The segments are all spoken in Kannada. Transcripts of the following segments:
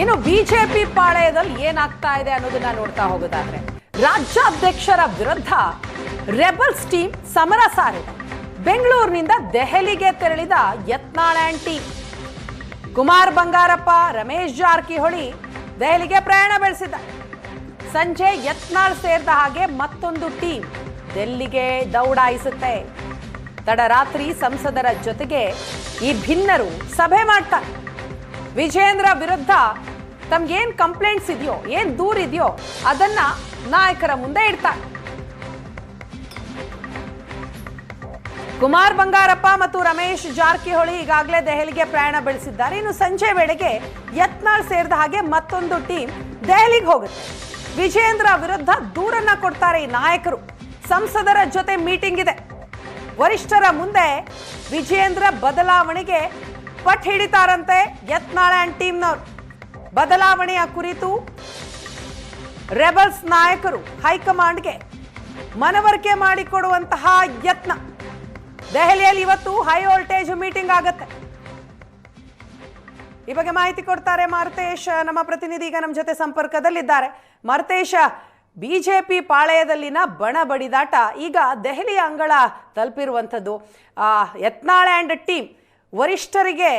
ಇನ್ನು ಬಿಜೆಪಿ ಪಾಳಯದಲ್ಲಿ ಏನಾಗ್ತಾ ಇದೆ ಅನ್ನೋದನ್ನ ನೋಡ್ತಾ ಹೋಗೋದಾದ್ರೆ, ರಾಜ್ಯಾಧ್ಯಕ್ಷರ ವಿರುದ್ಧ ರೆಬಲ್ಸ್ ಟೀಮ್ ಸಮರ ಸಾರಿದೆ. ಬೆಂಗಳೂರಿನಿಂದ ದೆಹಲಿಗೆ ತೆರಳಿದ ಯತ್ನಾಳ್ ಆಂಟಿ. ಕುಮಾರ್ ಬಂಗಾರಪ್ಪ, ರಮೇಶ್ ಜಾರಕಿಹೊಳಿ ದೆಹಲಿಗೆ ಪ್ರಯಾಣ ಬೆಳೆಸಿದ್ದ ಸಂಜೆ ಯತ್ನಾಳ್ ಸೇರಿದ ಹಾಗೆ ಮತ್ತೊಂದು ಟೀಮ್ ದೆಲ್ಲಿಗೆ ದೌಡಾಯಿಸುತ್ತೆ. ತಡರಾತ್ರಿ ಸಂಸದರ ಜೊತೆಗೆ ಈ ಭಿನ್ನರು ಸಭೆ ಮಾಡ್ತಾರೆ. ವಿಜೇಂದ್ರ ವಿರುದ್ಧ ತಮ್ಗೇನ್ ಕಂಪ್ಲೇಂಟ್ಸ್ ಇದೆಯೋ, ಏನ್ ದೂರ ಇದೆಯೋ, ಅದನ್ನ ನಾಯಕರ ಮುಂದೆ ಇಡ್ತಾರೆ. ಕುಮಾರ್ ಬಂಗಾರಪ್ಪ ಮತ್ತು ರಮೇಶ್ ಜಾರಕಿಹೊಳಿ ಈಗಾಗಲೇ ದೆಹಲಿಗೆ ಪ್ರಯಾಣ ಬೆಳೆಸಿದ್ದಾರೆ. ಇನ್ನು ಸಂಜೆ ವೇಳೆಗೆ ಯತ್ನಾಳ್ ಸೇರಿದ ಹಾಗೆ ಮತ್ತೊಂದು ಟೀಮ್ ದೆಹಲಿಗೆ ಹೋಗುತ್ತೆ. ವಿಜೇಂದ್ರ ವಿರುದ್ಧ ದೂರನ್ನ ಕೊಡ್ತಾರೆ ಈ ನಾಯಕರು. ಸಂಸದರ ಜೊತೆ ಮೀಟಿಂಗ್ ಇದೆ. ವರಿಷ್ಠರ ಮುಂದೆ ವಿಜೇಂದ್ರ ಬದಲಾವಣೆಗೆ ಪಟ್ ಹಿಡಿತಾರಂತೆ ಯತ್ನಾಳ ಆ್ಯಂಡ್ ಟೀಮ್ನವರು. ಬದಲಾವಣೆಯ ಕುರಿತು ರೆಬಲ್ಸ್ ನಾಯಕರು ಹೈಕಮಾಂಡ್ಗೆ ಮನವರಿಕೆ ಮಾಡಿಕೊಡುವಂತಹ ಯತ್ನ. ದೆಹಲಿಯಲ್ಲಿ ಇವತ್ತು ಹೈ ವೋಲ್ಟೇಜ್ ಮೀಟಿಂಗ್ ಆಗುತ್ತೆ. ಈ ಬಗ್ಗೆ ಮಾಹಿತಿ ಕೊಡ್ತಾರೆ ಮಾರುತೇಶ್. ನಮ್ಮ ಪ್ರತಿನಿಧಿ ಈಗ ನಮ್ಮ ಜೊತೆ ಸಂಪರ್ಕದಲ್ಲಿದ್ದಾರೆ. ಮಾರುತೇಶ, ಬಿಜೆಪಿ ಪಾಳಯದಲ್ಲಿನ ಬಣ ಬಡಿದಾಟ ಈಗ ದೆಹಲಿಯ ಅಂಗಳ ತಲುಪಿರುವಂಥದ್ದು. ಯತ್ನಾಳ ಯತ್ನಾಳ್ ಆ್ಯಂಡ್ ಟೀಮ್ ವರಿಷ್ಠರಿಗೆ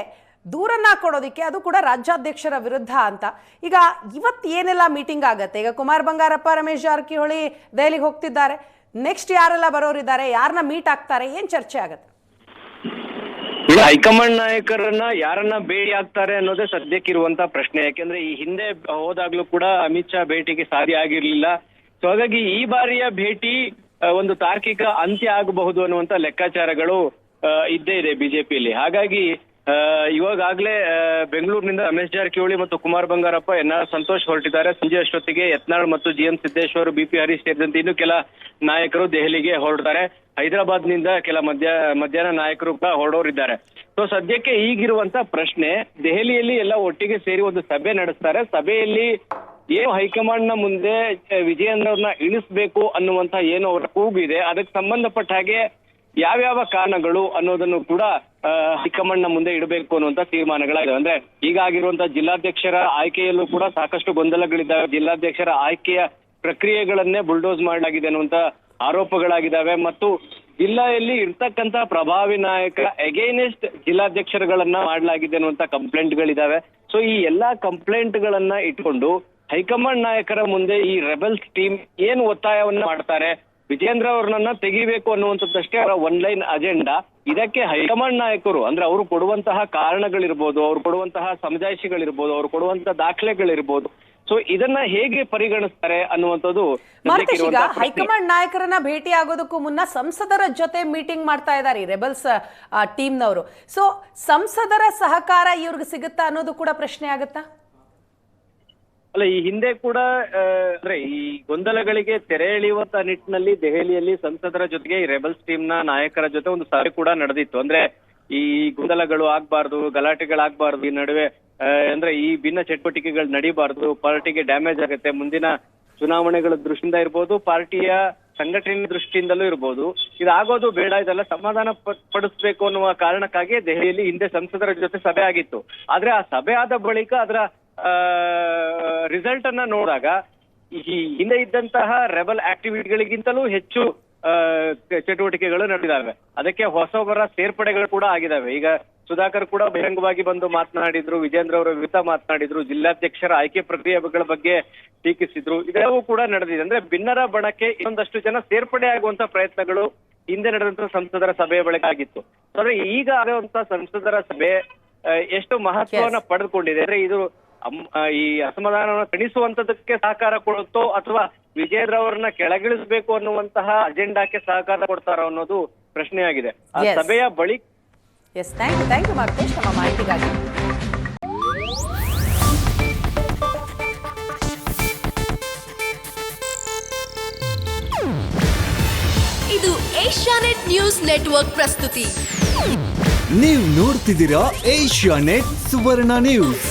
ದೂರನ್ನ ಕೊಡೋದಕ್ಕೆ ಅದು ಕೂಡ ರಾಜ್ಯಾಧ್ಯಕ್ಷರ ವಿರುದ್ಧ ಅಂತ. ಈಗ ಇವತ್ತು ಏನೆಲ್ಲ ಮೀಟಿಂಗ್ ಆಗತ್ತೆ? ಈಗ ಕುಮಾರ್ ಬಂಗಾರಪ್ಪ, ರಮೇಶ್ ಜಾರಕಿಹೊಳಿ ದೆಹಲಿಗೆ ಹೋಗ್ತಿದ್ದಾರೆ. ನೆಕ್ಸ್ಟ್ ಯಾರೆಲ್ಲ ಬರೋರಿದ್ದಾರೆ? ಯಾರನ್ನ ಮೀಟ್ ಆಗ್ತಾರೆ? ಏನ್ ಚರ್ಚೆ ಆಗತ್ತೆ? ಈಗ ಹೈಕಮಾಂಡ್ ನಾಯಕರನ್ನ ಯಾರನ್ನ ಭೇಟಿ ಆಗ್ತಾರೆ ಅನ್ನೋದೇ ಸದ್ಯಕ್ಕಿರುವಂತ ಪ್ರಶ್ನೆ. ಯಾಕೆಂದ್ರೆ ಈ ಹಿಂದೆ ಹೋದಾಗ್ಲೂ ಕೂಡ ಅಮಿತ್ ಶಾ ಭೇಟಿಗೆ ಸಾಧ್ಯ ಆಗಿರ್ಲಿಲ್ಲ. ಸೊ ಹಾಗಾಗಿ ಈ ಬಾರಿಯ ಭೇಟಿ ಒಂದು ತಾರ್ಕಿಕ ಅಂತ್ಯ ಆಗಬಹುದು ಅನ್ನುವಂತ ಲೆಕ್ಕಾಚಾರಗಳು ಇದ್ದೇ ಇದೆ ಬಿಜೆಪಿಯಲ್ಲಿ. ಹಾಗಾಗಿ ಇವಾಗಾಗ್ಲೇ ಬೆಂಗಳೂರಿನಿಂದ ರಮೇಶ್ ಜಾರಕಿಹೊಳಿ ಮತ್ತು ಕುಮಾರ್ ಬಂಗಾರಪ್ಪ ಎನ್ ಆರ್ ಸಂತೋಷ್ ಹೊರಟಿದ್ದಾರೆ. ಸಂಜೆ ಅಷ್ಟೊತ್ತಿಗೆ ಯತ್ನಾಳ್ ಮತ್ತು G M Siddeshwar, B P Harish ಸೇರಿದಂತೆ ಇನ್ನು ಕೆಲ ನಾಯಕರು ದೆಹಲಿಗೆ ಹೊರಡ್ತಾರೆ. ಹೈದರಾಬಾದ್ನಿಂದ ಕೆಲ ಮಧ್ಯ, ಮಧ್ಯಾಹ್ನ ನಾಯಕರು ಕೂಡ ಹೊರಡೋರಿದ್ದಾರೆ. ಸೊ ಸದ್ಯಕ್ಕೆ ಈಗಿರುವಂತ ಪ್ರಶ್ನೆ, ದೆಹಲಿಯಲ್ಲಿ ಎಲ್ಲ ಒಟ್ಟಿಗೆ ಸೇರಿ ಒಂದು ಸಭೆ ನಡೆಸ್ತಾರೆ. ಸಭೆಯಲ್ಲಿ ಏನು ಹೈಕಮಾಂಡ್ನ ಮುಂದೆ ವಿಜಯೇಂದ್ರ ಅವ್ರನ್ನ ಇಳಿಸ್ಬೇಕು ಅನ್ನುವಂತ ಏನು ಅವರ ಕೂಗಿದೆ ಅದಕ್ಕೆ ಸಂಬಂಧಪಟ್ಟ ಹಾಗೆ ಯಾವ್ಯಾವ ಕಾರಣಗಳು ಅನ್ನೋದನ್ನು ಕೂಡ ಆ, ಹೈಕಮಾಂಡ್ನ ಮುಂದೆ ಇಡಬೇಕು ಅನ್ನುವಂತ ತೀರ್ಮಾನಗಳಾಗಿದೆ. ಅಂದ್ರೆ ಈಗಾಗಿರುವಂತಹ ಜಿಲ್ಲಾಧ್ಯಕ್ಷರ ಆಯ್ಕೆಯಲ್ಲೂ ಕೂಡ ಸಾಕಷ್ಟು ಗೊಂದಲಗಳಿದ್ದಾವೆ. ಜಿಲ್ಲಾಧ್ಯಕ್ಷರ ಆಯ್ಕೆಯ ಪ್ರಕ್ರಿಯೆಗಳನ್ನೇ ಬುಲ್ಡೋಸ್ ಮಾಡಲಾಗಿದೆ ಅನ್ನುವಂತ ಆರೋಪಗಳಾಗಿದ್ದಾವೆ. ಮತ್ತು ಜಿಲ್ಲೆಯಲ್ಲಿ ಇರ್ತಕ್ಕಂತ ಪ್ರಭಾವಿ ನಾಯಕ ಅಗೇನೆಸ್ಟ್ ಜಿಲ್ಲಾಧ್ಯಕ್ಷರುಗಳನ್ನ ಮಾಡಲಾಗಿದೆ ಅನ್ನುವಂತ ಕಂಪ್ಲೇಂಟ್ಗಳಿದಾವೆ ಸೊ ಈ ಎಲ್ಲಾ ಕಂಪ್ಲೇಂಟ್ಗಳನ್ನ ಇಟ್ಕೊಂಡು ಹೈಕಮಾಂಡ್ ನಾಯಕರ ಮುಂದೆ ಈ ರೆಬಲ್ಸ್ ಟೀಮ್ ಏನು ಒತ್ತಾಯವನ್ನ ಮಾಡ್ತಾರೆ? ವಿಜೇಂದ್ರ ಅವ್ರನ್ನ ತೆಗಿಬೇಕು ಅನ್ನುವಂಥದ್ದಷ್ಟೇ ಅವರ ಒನ್ ಲೈನ್ ಅಜೆಂಡಾ ಇದಕ್ಕೆ ಹೈಕಮಾಂಡ್ ನಾಯಕರು ಅಂದ್ರೆ ಅವರು ಕೊಡುವಂತಹ ಕಾರಣಗಳಿರ್ಬೋದು ಅವ್ರು ಕೊಡುವಂತಹ ಸಮಜಾಯಿಷಿಗಳಿರ್ಬೋದು ಅವ್ರು ಕೊಡುವಂತಹ ದಾಖಲೆಗಳಿರ್ಬೋದು. ಸೊ ಇದನ್ನ ಹೇಗೆ ಪರಿಗಣಿಸ್ತಾರೆ ಅನ್ನುವಂಥದ್ದು ಈಗ. ಹೈಕಮಾಂಡ್ ನಾಯಕರನ್ನ ಭೇಟಿ ಆಗೋದಕ್ಕೂ ಮುನ್ನ ಸಂಸದರ ಜೊತೆ ಮೀಟಿಂಗ್ ಮಾಡ್ತಾ ಇದ್ದಾರೆ ರೆಬಲ್ಸ್ ಟೀಮ್ನವರು ಸೊ ಸಂಸದರ ಸಹಕಾರ ಇವ್ರಿಗೆ ಸಿಗುತ್ತಾ ಅನ್ನೋದು ಕೂಡ ಪ್ರಶ್ನೆ ಆಗುತ್ತಾ? ಅಲ್ಲ, ಈ ಹಿಂದೆ ಕೂಡ ಅಂದ್ರೆ ಈ ಗೊಂದಲಗಳಿಗೆ ತೆರೆ ಎಳೆಯುವಂತ ನಿಟ್ಟಿನಲ್ಲಿ ದೆಹಲಿಯಲ್ಲಿ ಸಂಸದರ ಜೊತೆಗೆ ಈ ರೆಬಲ್ಸ್ ಟೀಮ್ನ ನಾಯಕರ ಜೊತೆ ಒಂದು ಸಭೆ ಕೂಡ ನಡೆದಿತ್ತು. ಅಂದ್ರೆ ಈ ಗೊಂದಲಗಳು ಆಗ್ಬಾರ್ದು, ಗಲಾಟೆಗಳಾಗ್ಬಾರ್ದು ಈ ನಡುವೆ ಅಂದ್ರೆ ಈ ಭಿನ್ನ ಚಟುವಟಿಕೆಗಳು ನಡೀಬಾರ್ದು, ಪಾರ್ಟಿಗೆ ಡ್ಯಾಮೇಜ್ ಆಗುತ್ತೆ, ಮುಂದಿನ ಚುನಾವಣೆಗಳ ದೃಷ್ಟಿಯಿಂದ ಇರ್ಬೋದು, ಪಾರ್ಟಿಯ ಸಂಘಟನೆ ದೃಷ್ಟಿಯಿಂದಲೂ ಇರ್ಬೋದು. ಇದಾಗೋದು ಬೇಡ, ಇದೆಲ್ಲ ಸಮಾಧಾನ ಪಡಿಸ್ಬೇಕು ಅನ್ನುವ ಕಾರಣಕ್ಕಾಗಿ ದೆಹಲಿಯಲ್ಲಿ ಹಿಂದೆ ಸಂಸದರ ಜೊತೆ ಸಭೆ ಆಗಿತ್ತು. ಆದ್ರೆ ಆ ಸಭೆ ಆದ ಬಳಿಕ ಅದರ ರಿಸಲ್ಟ್ ಅನ್ನ ನೋಡಿದಾಗ ಈ ಹಿಂದೆ ಇದ್ದಂತಹ ರೆಬಲ್ ಆಕ್ಟಿವಿಟಿಗಳಿಗಿಂತಲೂ ಹೆಚ್ಚು ಚಟುವಟಿಕೆಗಳು ನಡೆದಿದ್ದಾವೆ. ಅದಕ್ಕೆ ಹೊಸಬರ ಸೇರ್ಪಡೆಗಳು ಕೂಡ ಆಗಿದಾವೆ ಈಗ ಸುಧಾಕರ್ ಕೂಡ ಬಹಿರಂಗವಾಗಿ ಬಂದು ಮಾತನಾಡಿದ್ರು ವಿಜೇಂದ್ರ ಅವರ ವಿರುದ್ಧ ಮಾತನಾಡಿದ್ರು ಜಿಲ್ಲಾಧ್ಯಕ್ಷರ ಆಯ್ಕೆ ಪ್ರಕ್ರಿಯೆಗಳ ಬಗ್ಗೆ ಟೀಕಿಸಿದ್ರು. ಇದೆಲ್ಲವೂ ಕೂಡ ನಡೆದಿದೆ. ಅಂದ್ರೆ ಭಿನ್ನರ ಬಣಕ್ಕೆ ಇನ್ನೊಂದಷ್ಟು ಜನ ಸೇರ್ಪಡೆ ಆಗುವಂತ ಪ್ರಯತ್ನಗಳು ಹಿಂದೆ ನಡೆದಂತ ಸಂಸದರ ಸಭೆಯ ಬಳಿಕ ಆಗಿತ್ತು. ಆದ್ರೆ ಈಗ ಆಗುವಂತ ಸಂಸದರ ಸಭೆ ಎಷ್ಟು ಮಹತ್ವವನ್ನ ಪಡೆದುಕೊಂಡಿದೆ. ಅಂದ್ರೆ ಇದು ಈ ಅಸಮಾಧಾನವನ್ನು ತಣಿಸುವಂತದಕ್ಕೆ ಸಹಕಾರ ಕೊಡುತ್ತೋ ಅಥವಾ ವಿಜಯರವರನ್ನ ಅವರನ್ನ ಕೆಳಗಿಳಿಸಬೇಕು ಅನ್ನುವಂತಹ ಅಜೆಂಡಾಕ್ಕೆ ಸಹಕಾರ ಕೊಡ್ತಾರೋ ಅನ್ನೋದು ಪ್ರಶ್ನೆಯಾಗಿದೆ. ಆ ಸಭೆಯ ಬಳಿ yes thank you thank you Markesh ನಮ್ಮ ಮಾಹಿತಿಗಾಗಿ. ಇದು ಏಷ್ಯಾನೆಟ್ ನ್ಯೂಸ್ ನೆಟ್ವರ್ಕ್ ಪ್ರಸ್ತುತಿ. ನೀವು ನೋಡ್ತಿದ್ದೀರಾ ಏಷ್ಯಾ ನೆಟ್ ಸುವರ್ಣ ನ್ಯೂಸ್.